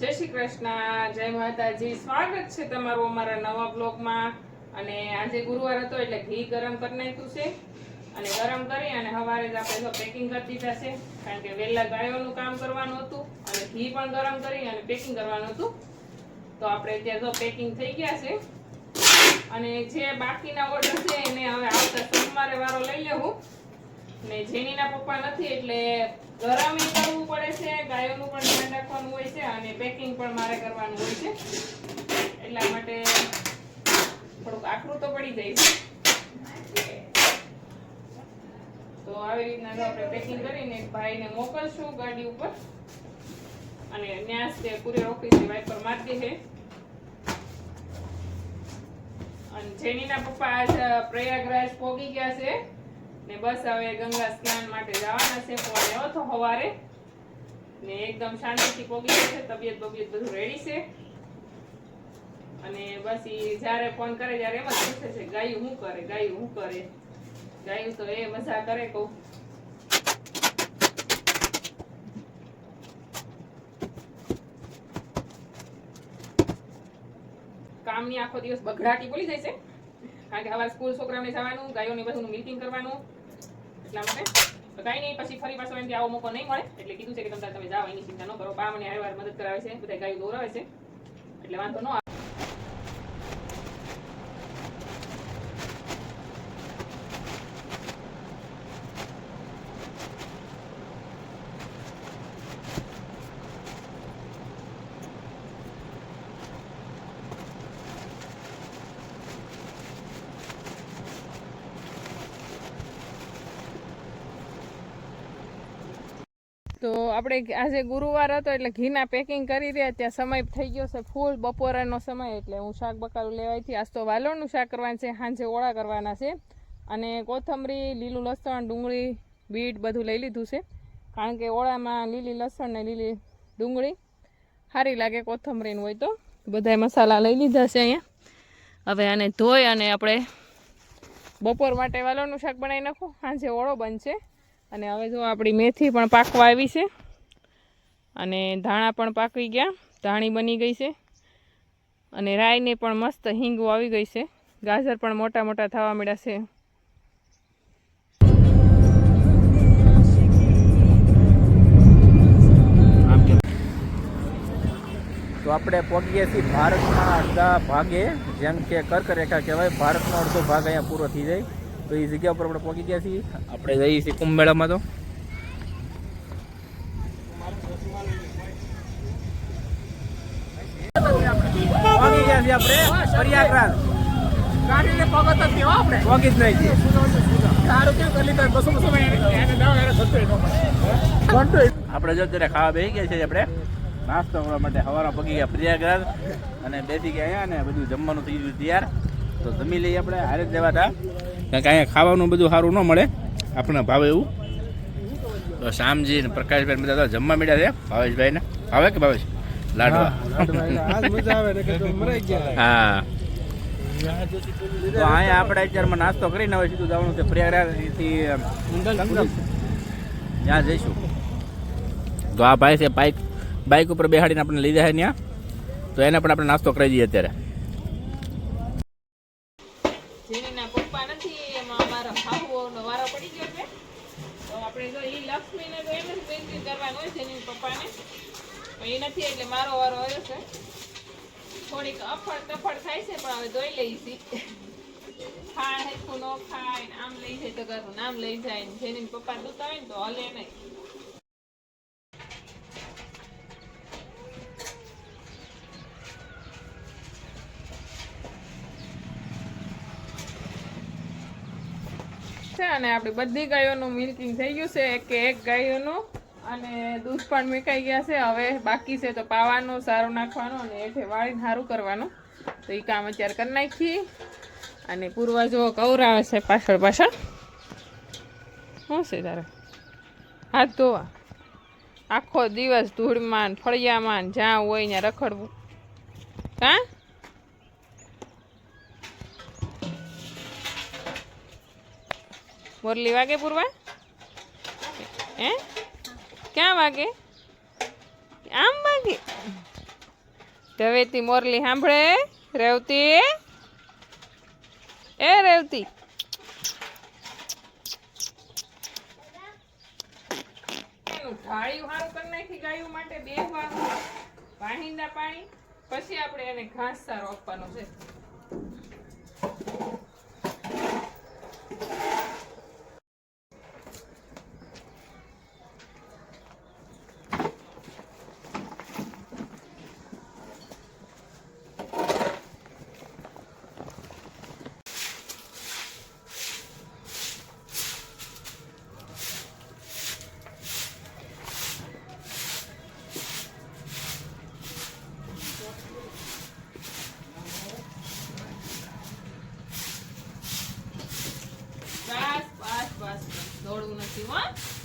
જય શ્રી કૃષ્ણ, જય માતાજી. સ્વાગત છે તમારું અમારા નવા બ્લોગમાં. અને આજે ગુરુવાર હતો એટલે ઘી ગરમ કરી નાખ્યું છે. અને ગરમ કરી અને સવારે જ આપણે પેકિંગ કરી દીધા છે. કારણ કે વહેલા ગાયોનું કામ કરવાનું હતું અને ઘી પણ ગરમ કરી અને પેકિંગ કરવાનું હતું. તો આપણે ત્યાં જો પેકિંગ થઈ ગયા છે. અને જે બાકીના ઓર્ડર છે એને હવે આવતા સોમવારે વારો લઈ લેવું. ને જેનીના પપ્પા નથી એટલે ગરમ કરવું પડે છે, ગાયોનું પણ ધ્યાન રાખવાનું હોય છે અને પેકિંગ પણ મારે કરવાનું હોય છે. એટલા માટે થોડુંક આકરું તો પડી જાય છે. તો આવી રીતના આપણે પેકિંગ કરીને ભાઈને મોકલશું ગાડી ઉપર. અને ન્યાસ તે કુરિયર ઓફિસે વાઇપર મારતી છે. અને જેનીના પપ્પા આજ પ્રયાગરાજ પોગી ગયા છે. ને બસ હવે ગંગા સ્નાન માટે જવાના છે. ફોન લેવો તો સવારે ને એકદમ શાંતિથી પોગી છે. તબિયત બબિયત બધું રેડી છે. અને બસ એ જ્યારે ફોન કરે ત્યારે એમ જ પૂછે છે, ગાયું શું કરે? ગાયું શું કરે? ગાયું તો એ મજા કરે કહું. કામની આખો દિવસ બગડાટી બોલી જાય છે. કારણ કે સવારે સ્કૂલ છોકરાઓને જવાનું, ગાયોને બધું મિલ્કિંગ કરવાનું, એટલા માટે. તો કાંઈ નહીં, પછી ફરી પાછો એમથી આવો મોકો નહીં મળે. એટલે કીધું છે કે તમે તમે જાઓ, એની ચિંતા ન કરો. બા મને આવ્યા મદદ કરાવે છે બધા ગાયો દોરાવે છે. એટલે વાંધો ન આવે. તો આપણે આજે ગુરુવાર હતો એટલે ઘીના પેકિંગ કરી રહ્યા. ત્યાં સમય થઈ ગયો છે ફૂલ, બપોરનો સમય એટલે હું શાક બકાલું લેવાયથી આજ તો વાલોણનું શાક કરવાનું છે, સાંજે ઓળા કરવાના છે. અને કોથમરી, લીલું લસણ, ડુંગળી, બીટ બધું લઈ લીધું છે. કારણ કે ઓળામાં લીલી લસણ ને લીલી ડુંગળી સારી લાગે કોથમરીનું હોય તો. બધાય મસાલા લઈ લીધા છે અહીંયા. હવે આને ધોઈ અને આપણે બપોર માટે વાલોણનું શાક બનાવી નાખું. સાંજે ઓળો બનશે. અને હવે જો આપણી મેથી પણ પાકવા આવી છે. અને ધાણા પણ પાકી ગયા. ધાણી બની ગઈ છે. અને રાઈને પણ મસ્ત હિંગું આવી ગઈ છે. ગાજર પણ મોટા મોટા થવા મળ્યા છે. તો આપણે પહોંચીએ છીએ ભારતના અડધા ભાગે, જેમ કે કર્કરેખા કહેવાય, ભારતનો અડધો ભાગ અહીંયા પૂરો થઈ જાય. તો એ જગ્યા ઉપર આપણે પહોંચી ગયા છીએ. આપણે જઈએ છીએ કુંભ મેળામાં તો. પહોંચી ગયા છીએ આપણે પ્રયાગરાજ. ગાડીને પગત હતી આપણે. પહોંચી જ નહીં સારું કેમ કરી લીધા? બસો બસો આપણે જો અત્યારે ખાવા બેસી ગયા છીએ આપણે. નાસ્તો કરવા માટે સવારમાં પગી ગયા પ્રયાગરાજ. અને બેસી ગયા અહીંયા ને બધું જમવાનું થઈ ગયું તૈયાર. તો જમી લઈએ આપણે. હારે જ દેવા હતા કારણ કે અહીંયા ખાવાનું બધું સારું ન મળે. આપણને ભાવે એવું. તો શ્યામજી ને પ્રકાશભાઈ બધા તો જમવા મળ્યા છે. ભાવેશભાઈ ને. ભાવે કે ભાવેશ? લાડવા. હા તો અહીંયા આપણે અત્યારમાં નાસ્તો કરીને હવે સીધું જવાનું છે પ્રયાગરાજથી ત્યાં જઈશું. તો આ ભાઈ છે બાઇક બાઇક ઉપર બેહાડીને આપણે લીધા છે ત્યાં. તો એને પણ આપણે નાસ્તો કરી દઈએ અત્યારે. જેનીના પપ્પા નથી, એમાં અમારા હાહુઓનો વારો પડી ગયો છે. તો આપણે જો એ લક્ષ્મીને તો એમ જ બેનતી કરવાનું હોય જેની પપ્પાને. પણ એ નથી, એટલે મારો વારો આવ્યો છે. થોડીક અફળ તફળ થાય છે, પણ હવે ધોઈ લઈ છી. ખાય હેરખું ન ખાય આમ લઈ જાય તો ઘરનું નામ લઈ જાય જેની પપ્પા દૂતા હોય ને તો હલે નહીં. છે અને આપણી બધી ગાયોનું મિલ્કિંગ થઈ ગયું છે. એક એક ગાયોનું અને દૂધ પણ મેકાઈ ગયા છે. હવે બાકી છે તો પાવાનું, સારું નાખવાનું અને એઠે વાળીને સારું કરવાનું. તો એ કામ અત્યારે કરી નાખીએ. અને પૂર્વજો કવરાવે છે પાછળ પાછળ. શું છે તારે? હાથ ધોવા. આખો દિવસ ધૂળમાં ફળિયામાં જ્યાં હોય ત્યાં રખડવું. કાં? મોરલી વાગે પૂરવા? હે? ક્યાં વાગે? આમ વાગે? ધવેતી મોરલી સાંભળે? રેવતી? એ રેવતી. ઢાળિયું હારું કરી નાખી ગાયું માટે બે વાર વાહિંદા પાણી. પછી આપણે એને ઘાસ સારો આપવાનો છે. what?